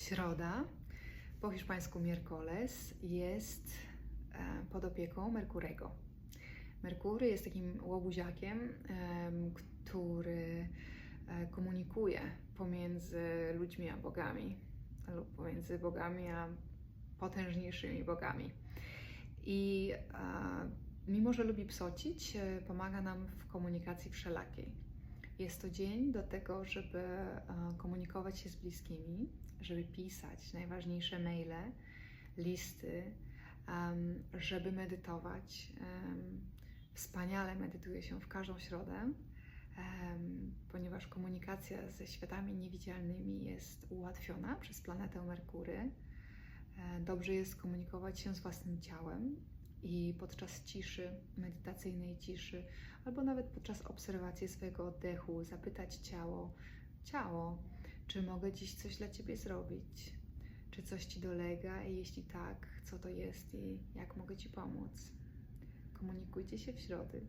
Środa, po hiszpańsku miércoles, jest e, pod opieką Merkurego. Merkury jest takim łobuziakiem, em, który e, komunikuje pomiędzy ludźmi a bogami, lub pomiędzy bogami a potężniejszymi bogami. I mimo, że lubi psocić, e, pomaga nam w komunikacji wszelakiej. Jest to dzień do tego, żeby e, komunikować się z bliskimi, żeby pisać najważniejsze maile, listy, żeby medytować. Wspaniale medytuje się w każdą środę, ponieważ komunikacja ze światami niewidzialnymi jest ułatwiona przez planetę Merkury. E, Dobrze jest komunikować się z własnym ciałem i podczas ciszy, medytacyjnej ciszy, albo nawet podczas obserwacji swojego oddechu, zapytać ciało: Ciało, czy mogę dziś coś dla ciebie zrobić? Czy coś ci dolega? I jeśli tak, co to jest i jak mogę ci pomóc? Komunikujcie się w środy.